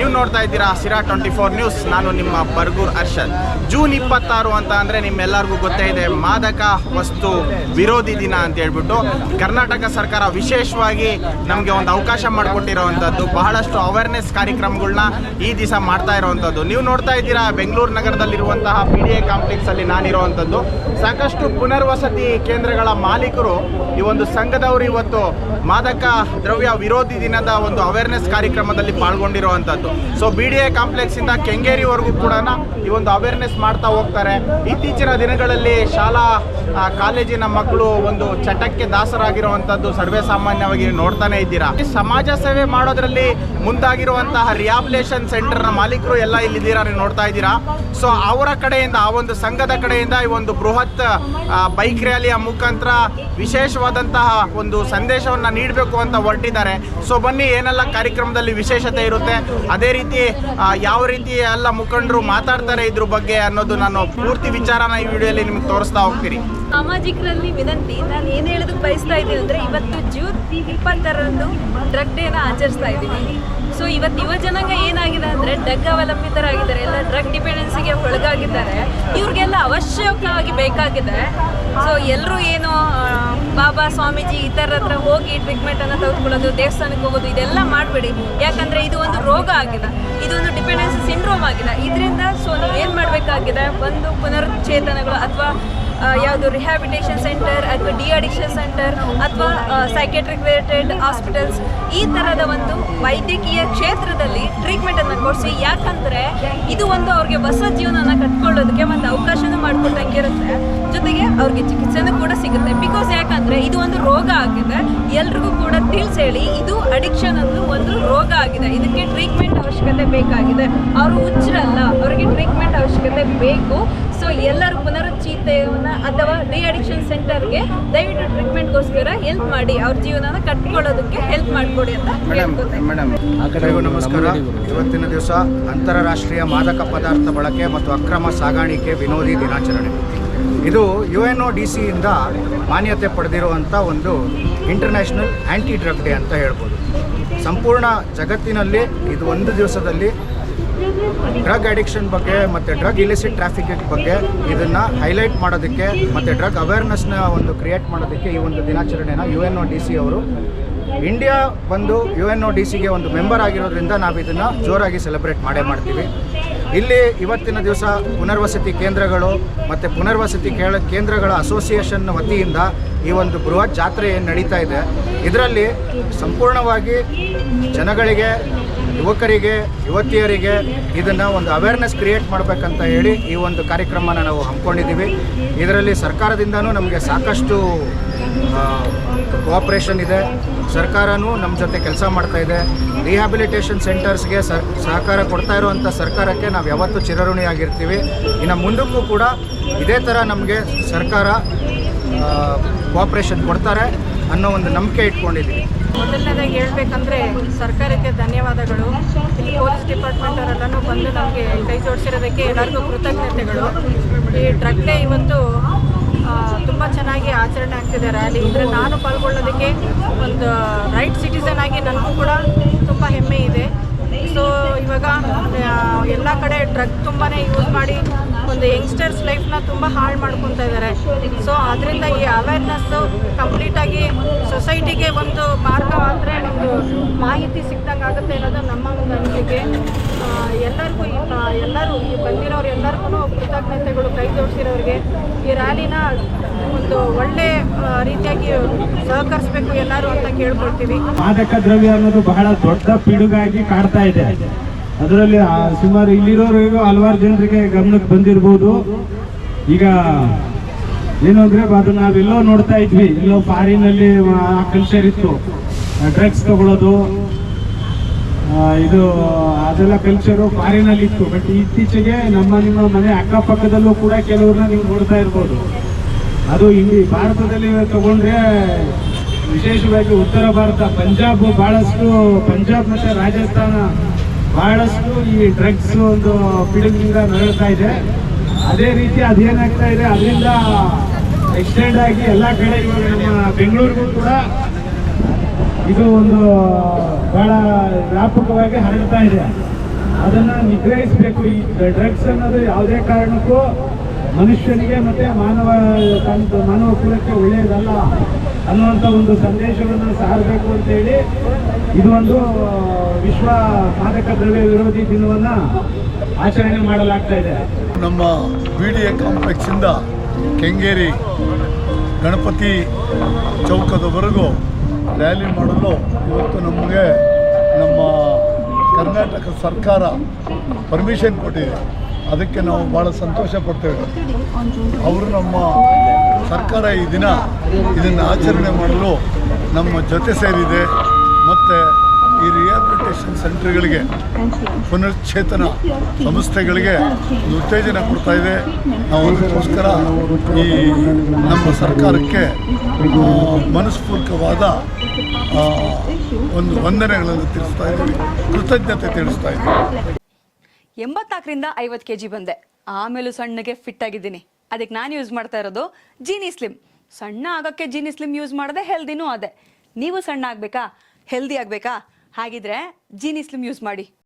ನೀವು ನೋಡ್ತಾ ಇದ್ದೀರಾ ಸಿರಾ ಟ್ವೆಂಟಿ ಫೋರ್ ನ್ಯೂಸ್. ನಾನು ನಿಮ್ಮ ಬರ್ಗೂರ್ ಅರ್ಷದ್. ಜೂನ್ ಇಪ್ಪತ್ತಾರು ಅಂತ ಅಂದರೆ ನಿಮ್ಮೆಲ್ಲರಿಗೂ ಗೊತ್ತೇ ಇದೆ, ಮಾದಕ ವಸ್ತು ವಿರೋಧಿ ದಿನ ಅಂತ ಹೇಳ್ಬಿಟ್ಟು ಕರ್ನಾಟಕ ಸರ್ಕಾರ ವಿಶೇಷವಾಗಿ ನಮಗೆ ಒಂದು ಅವಕಾಶ ಮಾಡಿಕೊಟ್ಟಿರೋವಂಥದ್ದು, ಬಹಳಷ್ಟು ಅವೇರ್ನೆಸ್ ಕಾರ್ಯಕ್ರಮಗಳನ್ನ ಈ ದಿವಸ ಮಾಡ್ತಾ ಇರೋವಂಥದ್ದು. ನೀವು ನೋಡ್ತಾ ಇದ್ದೀರಾ ಬೆಂಗಳೂರು ನಗರದಲ್ಲಿರುವಂತಹ ಪಿ ಡಿ ಎ ಕಾಂಪ್ಲೆಕ್ಸಲ್ಲಿ ನಾನಿರುವಂಥದ್ದು. ಸಾಕಷ್ಟು ಪುನರ್ವಸತಿ ಕೇಂದ್ರಗಳ ಮಾಲೀಕರು ಈ ಒಂದು ಸಂಘದವರು ಇವತ್ತು ಮಾದಕ ದ್ರವ್ಯ ವಿರೋಧಿ ದಿನದ ಒಂದು ಅವೇರ್ನೆಸ್ ಕಾರ್ಯಕ್ರಮದಲ್ಲಿ ಪಾಲ್ಗೊಂಡಿರುವಂಥದ್ದು. ಸೊ ಬಿ ಡಿ ಎ ಕಾಂಪ್ಲೆಕ್ಸಿಂದ ಕೆಂಗೇರಿವರೆಗೂ ಕೂಡ ಈ ಒಂದು ಅವೇರ್ನೆಸ್ ಮಾಡ್ತಾ ಹೋಗ್ತಾರೆ. ಇತ್ತೀಚಿನ ದಿನಗಳಲ್ಲಿ ಶಾಲಾ ಕಾಲೇಜಿನ ಮಕ್ಕಳು ಒಂದು ಚಟಕ್ಕೆ ದಾಸರಾಗಿರುವಂಥದ್ದು ಸರ್ವೇ ಸಾಮಾನ್ಯವಾಗಿ ನೋಡ್ತಾನೆ ಇದ್ದೀರಾ. ಸಮಾಜ ಸೇವೆ ಮಾಡೋದ್ರಲ್ಲಿ ಮುಂದಾಗಿರುವಂತಹ ರಿಯಾಬಿಲೇಷನ್ ಸೆಂಟರ್ನ ಮಾಲೀಕರು ಎಲ್ಲ ಇಲ್ಲಿದ್ದೀರಾ ನೀವು ನೋಡ್ತಾ ಇದ್ದೀರಾ. ಸೊ ಅವರ ಕಡೆಯಿಂದ, ಆ ಒಂದು ಸಂಘದ ಕಡೆಯಿಂದ ಈ ಒಂದು ಬೃಹತ್ ಬೈಕ್ ರ್ಯಾಲಿಯ ಮುಖಾಂತರ ವಿಶೇಷವಾದಂತಹ ಒಂದು ಸಂದೇಶವನ್ನ ನೀಡಬೇಕು ಅಂತ ಹೊರಟಿದ್ದಾರೆ. ಸೊ ಬನ್ನಿ, ಏನೆಲ್ಲ ಕಾರ್ಯಕ್ರಮದಲ್ಲಿ ವಿಶೇಷತೆ ಇರುತ್ತೆ ಅದೇ ರೀತಿ ಯಾವ ರೀತಿ ಎಲ್ಲ ಮುಖಂಡರು ಮಾತಾಡ್ತಾರೆ ಇದ್ರ ಬಗ್ಗೆ ಅನ್ನೋದು ನಾನು ಪೂರ್ತಿ ವಿಚಾರನ ಈ ವಿಡಿಯೋಲಿ ನಿಮ್ಗೆ ತೋರಿಸ್ತಾ ಹೋಗ್ತೀನಿ. ಸಾಮಾಜಿಕರಲ್ಲಿ ವಿನಂತಿ, ನಾನು ಏನು ಹೇಳೋದಕ್ಕೆ ಬಯಸ್ತಾ ಇದ್ದೀನಿ ಅಂದರೆ ಇವತ್ತು ಜೂನ್ ಇಪ್ಪತ್ತರಂದು ಡ್ರಗ್ ಡೇನ ಆಚರಿಸ್ತಾ ಇದ್ದೀವಿ ಸೊ ಇವತ್ತು ಯುವ ಜನಾಂಗ ಏನಾಗಿದೆ ಅಂದರೆ ಡ್ರಗ್ ಅವಲಂಬಿತರಾಗಿದ್ದಾರೆ, ಎಲ್ಲ ಡ್ರಗ್ ಡಿಪೆಂಡೆನ್ಸಿಗೆ ಒಳಗಾಗಿದ್ದಾರೆ. ಇವ್ರಿಗೆಲ್ಲ ಅವಶ್ಯಕವಾಗಿ ಬೇಕಾಗಿದೆ. ಸೊ ಎಲ್ಲರೂ ಏನು ಬಾಬಾ ಸ್ವಾಮೀಜಿ ಇತರ ಹತ್ರ ಹೋಗಿ ಟ್ರೀಟ್ಮೆಂಟನ್ನು ತೆಗೆದುಕೊಳ್ಳೋದು, ದೇವಸ್ಥಾನಕ್ಕೆ ಹೋಗೋದು, ಇದೆಲ್ಲ ಮಾಡಬೇಡಿ. ಯಾಕಂದ್ರೆ ಇದು ಒಂದು ರೋಗ ಆಗಿಲ್ಲ. ಇದೊಂದು ಡಿಪೆಂಡೆನ್ಸಿ ಸಿಂಡ್ರೋಮ್ ಆಗಿಲ್ಲ. ಇದರಿಂದ ಸೊ ಏನು ಮಾಡಬೇಕಾಗಿದೆ? ಒಂದು ಪುನರ್ಚೇತನಗಳು ಅಥವಾ ಯಾವುದು ರಿಹ್ಯಾಬಿಟೇಷನ್ ಸೆಂಟರ್ ಅಥವಾ ಡಿ ಅಡಿಕ್ಷನ್ ಸೆಂಟರ್ ಅಥವಾ ಸೈಕೆಟ್ರಿಕ್ ರಿಲೇಟೆಡ್ ಹಾಸ್ಪಿಟಲ್ಸ್ ಈ ಥರದ ಒಂದು ವೈದ್ಯಕೀಯ ಕ್ಷೇತ್ರದಲ್ಲಿ ಟ್ರೀಟ್ಮೆಂಟನ್ನು ಕೊಡಿಸಿ. ಯಾಕಂದರೆ ಇದು ಒಂದು ಅವ್ರಿಗೆ ಹೊಸ ಜೀವನನ ಕಟ್ಕೊಳ್ಳೋದಕ್ಕೆ ಒಂದು ಅವಕಾಶನ ಮಾಡಿಕೊಟ್ಟಂಗೆ ಇರುತ್ತೆ. ಜೊತೆಗೆ ಅವ್ರಿಗೆ ಚಿಕಿತ್ಸೆನೂ ಕೂಡ ಸಿಗುತ್ತೆ. ಬಿಕಾಸ್ ಯಾಕಂದರೆ ಇದು ಒಂದು ರೋಗ ಆಗಿದೆ. ಎಲ್ರಿಗೂ ಕೂಡ ತಿಳಿಸೇಳಿ ಇದು ಅಡಿಕ್ಷನ್ ಅನ್ನೋ ಒಂದು ರೋಗ ಆಗಿದೆ. ಇದಕ್ಕೆ ಟ್ರೀಟ್ಮೆಂಟ್ ಅವಶ್ಯಕತೆ ಬೇಕಾಗಿದೆ. ಅವರು ಹುಚ್ಚರಲ್ಲ. ಅವರಿಗೆ ಟ್ರೀಟ್ಮೆಂಟ್ ಅವಶ್ಯಕತೆ ಬೇಕು. ಸೊ ಎಲ್ಲರೂ ಪುನರುಜ್ಜೀವನ ಅಥವಾ ಡಿ ಅಡಿಕ್ಷನ್ ಸೆಂಟರ್ಗೆ ದಯವಿಟ್ಟು ಟ್ರೀಟ್ಮೆಂಟ್ಗೋಸ್ಕರ ಹೆಲ್ಪ್ ಮಾಡಿ ಅವ್ರ ಜೀವನನ ಕಟ್ಕೊಳ್ಳೋದಕ್ಕೆ ಹೆಲ್ಪ್ ಮಾಡಿಕೊಡಿ ಅಂತ ಮೇಡಮ್ ನಮಸ್ಕಾರ. ಇವತ್ತಿನ ದಿವಸ ಅಂತಾರಾಷ್ಟ್ರೀಯ ಮಾದಕ ಪದಾರ್ಥ ಬಳಕೆ ಮತ್ತು ಅಕ್ರಮ ಸಾಗಾಣಿಕೆ ವಿನೋದಿ ದಿನಾಚರಣೆ. ಇದು ಯು ಎನ್ ಒ ಡಿ ಸಿಯಿಂದ ಮಾನ್ಯತೆ ಪಡೆದಿರುವಂಥ ಒಂದು ಇಂಟರ್ನ್ಯಾಷನಲ್ ಆ್ಯಂಟಿ ಡ್ರಗ್ ಡೇ ಅಂತ ಹೇಳ್ಬೋದು. ಸಂಪೂರ್ಣ ಜಗತ್ತಿನಲ್ಲಿ ಇದು ಒಂದು ದಿವಸದಲ್ಲಿ ಡ್ರಗ್ ಅಡಿಕ್ಷನ್ ಬಗ್ಗೆ ಮತ್ತು ಡ್ರಗ್ ಇಲಿಸಿಟ್ ಟ್ರಾಫಿಕಿಂಗ್ ಬಗ್ಗೆ ಇದನ್ನು ಹೈಲೈಟ್ ಮಾಡೋದಕ್ಕೆ ಮತ್ತು ಡ್ರಗ್ ಅವೇರ್ನೆಸ್ನ ಒಂದು ಕ್ರಿಯೇಟ್ ಮಾಡೋದಕ್ಕೆ ಈ ಒಂದು ದಿನಾಚರಣೆನ U N O D C ಅವರು ಇಂಡಿಯಾ ಬಂದು ಯು ಎನ್ ಒ ಡಿ ಸಿಗೆ ಒಂದು ಮೆಂಬರ್ ಆಗಿರೋದ್ರಿಂದ ನಾವು ಇದನ್ನು ಜೋರಾಗಿ ಸೆಲೆಬ್ರೇಟ್ ಮಾಡೇ ಮಾಡ್ತೀವಿ. ಇಲ್ಲಿ ಇವತ್ತಿನ ದಿವಸ ಪುನರ್ವಸತಿ ಕೇಂದ್ರಗಳು ಮತ್ತು ಪುನರ್ವಸತಿ ಕೇಂದ್ರಗಳ ಅಸೋಸಿಯೇಷನ್ ವತಿಯಿಂದ ಈ ಒಂದು ಬೃಹತ್ ಜಾತ್ರೆ ಏನು ನಡೀತಾ ಇದೆ. ಇದರಲ್ಲಿ ಸಂಪೂರ್ಣವಾಗಿ ಜನಗಳಿಗೆ ಯುವಕರಿಗೆ, ಯುವತಿಯರಿಗೆ ಇದನ್ನು ಒಂದು ಅವೇರ್ನೆಸ್ ಕ್ರಿಯೇಟ್ ಮಾಡಬೇಕಂತ ಹೇಳಿ ಈ ಒಂದು ಕಾರ್ಯಕ್ರಮನ ನಾವು ಹಮ್ಮಿಕೊಂಡಿದ್ದೀವಿ. ಇದರಲ್ಲಿ ಸರ್ಕಾರದಿಂದನೂ ನಮಗೆ ಸಾಕಷ್ಟು ಕೋಆಪ್ರೇಷನ್ ಇದೆ. ಸರ್ಕಾರನೂ ನಮ್ಮ ಜೊತೆ ಕೆಲಸ ಮಾಡ್ತಾ ಇದೆ. ರಿಹ್ಯಾಬಿಲಿಟೇಷನ್ ಸೆಂಟರ್ಸ್ಗೆ ಸಹಕಾರ ಕೊಡ್ತಾ ಇರುವಂಥ ಸರ್ಕಾರಕ್ಕೆ ನಾವು ಯಾವತ್ತೂ ಚಿರಋಣಿಯಾಗಿರ್ತೀವಿ ಇನ್ನು ಮುಂದಕ್ಕೂ ಕೂಡ ಇದೇ ಥರ ನಮಗೆ ಸರ್ಕಾರ ಕೋಆಪ್ರೇಷನ್ ಕೊಡ್ತಾರೆ. ಅನ್ನೋ ಒಂದು ನಂಬಿಕೆ ಇಟ್ಕೊಂಡಿದ್ದೀವಿ. ಮೊದಲನೇದಾಗಿ ಹೇಳ್ಬೇಕಂದ್ರೆ ಸರ್ಕಾರಕ್ಕೆ ಧನ್ಯವಾದಗಳು. ಇಲ್ಲಿ ಪೊಲೀಸ್ ಡಿಪಾರ್ಟ್ಮೆಂಟ್ ಅವರೆಲ್ಲನೂ ಬಂದು ನಮಗೆ ಕೈ ಜೋಡಿಸಿರೋದಕ್ಕೆ ಎಲ್ಲರಿಗೂ ಕೃತಜ್ಞತೆಗಳು. ಈ ಡ್ರಗ್ ಡೇ ಇವತ್ತು ತುಂಬ ಚೆನ್ನಾಗಿ ಆಚರಣೆ ಆಗ್ತಿದೆ ರ್ಯಾಲಿ. ಇದ್ರೆ ನಾನು ಪಾಲ್ಗೊಳ್ಳೋದಕ್ಕೆ ಒಂದು ರೈಟ್ ಸಿಟಿಸನ್ ಆಗಿ ನನಗೂ ಕೂಡ ತುಂಬ ಹೆಮ್ಮೆ ಇದೆ. ಸೊ ಇವಾಗ ಎಲ್ಲ ಕಡೆ ಡ್ರಗ್ ತುಂಬಾ ಯೂಸ್ ಮಾಡಿ ಒಂದು ಯಂಗ್ಸ್ಟರ್ಸ್ ಲೈಫ್ನ ತುಂಬ ಹಾಳು ಮಾಡ್ಕೊತಾ ಇದ್ದಾರೆ ಸೊ ಅದರಿಂದ ಈ ಅವೇರ್ನೆಸ್ಸು ಕಂಪ್ಲೀಟಾಗಿ ಸೊಸೈಟಿಗೆ ಒಂದು ಮಾರ್ಗ ಆದರೆ ಒಂದು ಮಾಹಿತಿ ಸಿಕ್ದಂಗೆ ಆಗುತ್ತೆ ಅನ್ನೋದು ನಮ್ಮ ಒಂದು ಅನಿಸಿಕೆ. ಎಲ್ಲರಿಗೂ ಎಲ್ಲರೂ ಈ ಬಂದಿರೋರು ಎಲ್ಲರಿಗೂ ಕೃತಜ್ಞತೆಗಳು ಕೈ ಜೋಡಿಸಿರೋರಿಗೆ. ಈ ರ್ಯಾಲಿನ ಒಂದು ಒಳ್ಳೆ ರೀತಿಯಾಗಿ ಸಹಕರಿಸಬೇಕು ಎಲ್ಲರೂ ಅಂತ ಕೇಳ್ಕೊಳ್ತೀವಿ. ಮಾದಕ ದ್ರವ್ಯ ಅನ್ನೋದು ಬಹಳ ದೊಡ್ಡ ಪಿಡುಗಾಗಿ ಕಾಡ್ತಾ ಇದೆ. ಅದರಲ್ಲಿ ಸುಮಾರು ಇಲ್ಲಿರೋರಿಗೂ ಹಲವಾರು ಜನರಿಗೆ ಗಮನಕ್ಕೆ ಬಂದಿರ್ಬೋದು. ಈಗ ಏನು ಅದು ಅದು ನಾವೆಲ್ಲೋ ನೋಡ್ತಾ ಇದ್ವಿ. ಎಲ್ಲೋ ಫಾರಿನಲ್ಲಿ ಆ ಕಲ್ಚರ್ ಇತ್ತು. ಡ್ರಗ್ಸ್ ತಗೊಳ್ಳೋದು ಇದು, ಅದೆಲ್ಲ ಕಲ್ಚರು ಫಾರಿನಲ್ಲಿ ಇತ್ತು. ಬಟ್ ಇತ್ತೀಚೆಗೆ ನಮ್ಮ, ನಿಮ್ಮ ಮನೆ ಅಕ್ಕಪಕ್ಕದಲ್ಲೂ ಕೂಡ ಕೆಲವ್ರನ್ನ ನೀವು ನೋಡ್ತಾ ಇರ್ಬೋದು. ಅದು ಇಲ್ಲಿ ಭಾರತದಲ್ಲಿ ತಗೊಂಡ್ರೆ ವಿಶೇಷವಾಗಿ ಉತ್ತರ ಭಾರತ, ಪಂಜಾಬ್ ಬಹಳಷ್ಟು, ಪಂಜಾಬ್ ಮತ್ತೆ ರಾಜಸ್ಥಾನ ಬಹಳಷ್ಟು ಈ ಡ್ರಗ್ಸ್ ಒಂದು ಪಿಡುಗಿನಿಂದ ನರಳ್ತಾ ಇದೆ. ಅದೇ ರೀತಿ ಅದೇನಾಗ್ತಾ ಇದೆ. ಅದರಿಂದ ಎಕ್ಸ್ಟೆಂಡ್ ಆಗಿ ಎಲ್ಲ ಕಡೆ ಇವಾಗ ನಮ್ಮ ಬೆಂಗಳೂರಿಗೂ ಕೂಡ ಇದು ಒಂದು ಬಹಳ ವ್ಯಾಪಕವಾಗಿ ಹರಡ್ತಾ ಇದೆ. ಅದನ್ನು ನಿಗ್ರಹಿಸಬೇಕು. ಈ ಡ್ರಗ್ಸ್ ಅನ್ನೋದು ಯಾವುದೇ ಕಾರಣಕ್ಕೂ ಮನುಷ್ಯನಿಗೆ ಮತ್ತೆ ಮಾನವ ಮಾನವ ಕುಲಕ್ಕೆ ಒಳ್ಳೆಯದಲ್ಲ ಅನ್ನುವಂಥ ಒಂದು ಸಂದೇಶವನ್ನು ಸಾರಬೇಕು ಅಂತೇಳಿ ಇದು ಒಂದು ವಿಶ್ವ ಮಾದಕ ದ್ರವ್ಯ ವಿರೋಧಿ ದಿನವನ್ನು ಆಚರಣೆ ಮಾಡಲಾಗ್ತಾ ಇದೆ. ನಮ್ಮ ಬಿ ಡಿ ಎ ಕಾಂಪ್ಲೆಕ್ಸಿಂದ ಕೆಂಗೇರಿ ಗಣಪತಿ ಚೌಕದವರೆಗೂ ರ್ಯಾಲಿ ಮಾಡಲು ಇವತ್ತು ನಮಗೆ ನಮ್ಮ ಕರ್ನಾಟಕ ಸರ್ಕಾರ ಪರ್ಮಿಷನ್ ಕೊಟ್ಟಿದೆ. ಅದಕ್ಕೆ ನಾವು ಭಾಳ ಸಂತೋಷ ಪಡ್ತೇವೆ. ಅವರು ನಮ್ಮ ಸರ್ಕಾರ ಈ ದಿನ ಇದನ್ನು ಆಚರಣೆ ಮಾಡಲು ನಮ್ಮ ಜೊತೆ ಸೇರಿದೆ. ಮತ್ತು ಈ ರಿಹಾಬಿಲಿಟೇಷನ್ ಸೆಂಟರ್ಗಳಿಗೆ ಪುನಶ್ಚೇತನ ಸಂಸ್ಥೆಗಳಿಗೆ ಉತ್ತೇಜನ ಕೊಡ್ತಾ ಇದೆ. ನಾವು ಅದಕ್ಕೋಸ್ಕರ ಈ ನಮ್ಮ ಸರ್ಕಾರಕ್ಕೆ ಆ, ಒಂದು ವಂದನೆಗಳನ್ನು ತಿಳಿಸ್ತಾ ಇದ್ದೀವಿ. ಕೃತಜ್ಞತೆ ತಿಳಿಸ್ತಾ ಇದ್ದೀವಿ. ಎಂಬತ್ನಾಲ್ಕರಿಂದ ಐವತ್ತು ಕೆ ಜಿ ಬಂದೆ. ಆಮೇಲೂ ಸಣ್ಣಗೆ ಫಿಟ್ ಆಗಿದ್ದೀನಿ. ಅದಕ್ಕೆ ನಾನು ಯೂಸ್ ಮಾಡ್ತಾ ಇರೋದು ಜೀನಿ ಸ್ಲಿಮ್ ಸಣ್ಣ ಆಗೋಕ್ಕೆ ಜೀನಿ ಸ್ಲಿಮ್ ಯೂಸ್ ಮಾಡಿದೆ ಹೆಲ್ದಿನೂ ಅದೇ. ನೀವು ಸಣ್ಣ ಆಗಬೇಕಾ? ಹೆಲ್ದಿ ಆಗಬೇಕಾ? ಹಾಗಿದ್ರೆ ಜೀನಿ ಸ್ಲಿಮ್ ಯೂಸ್ ಮಾಡಿ.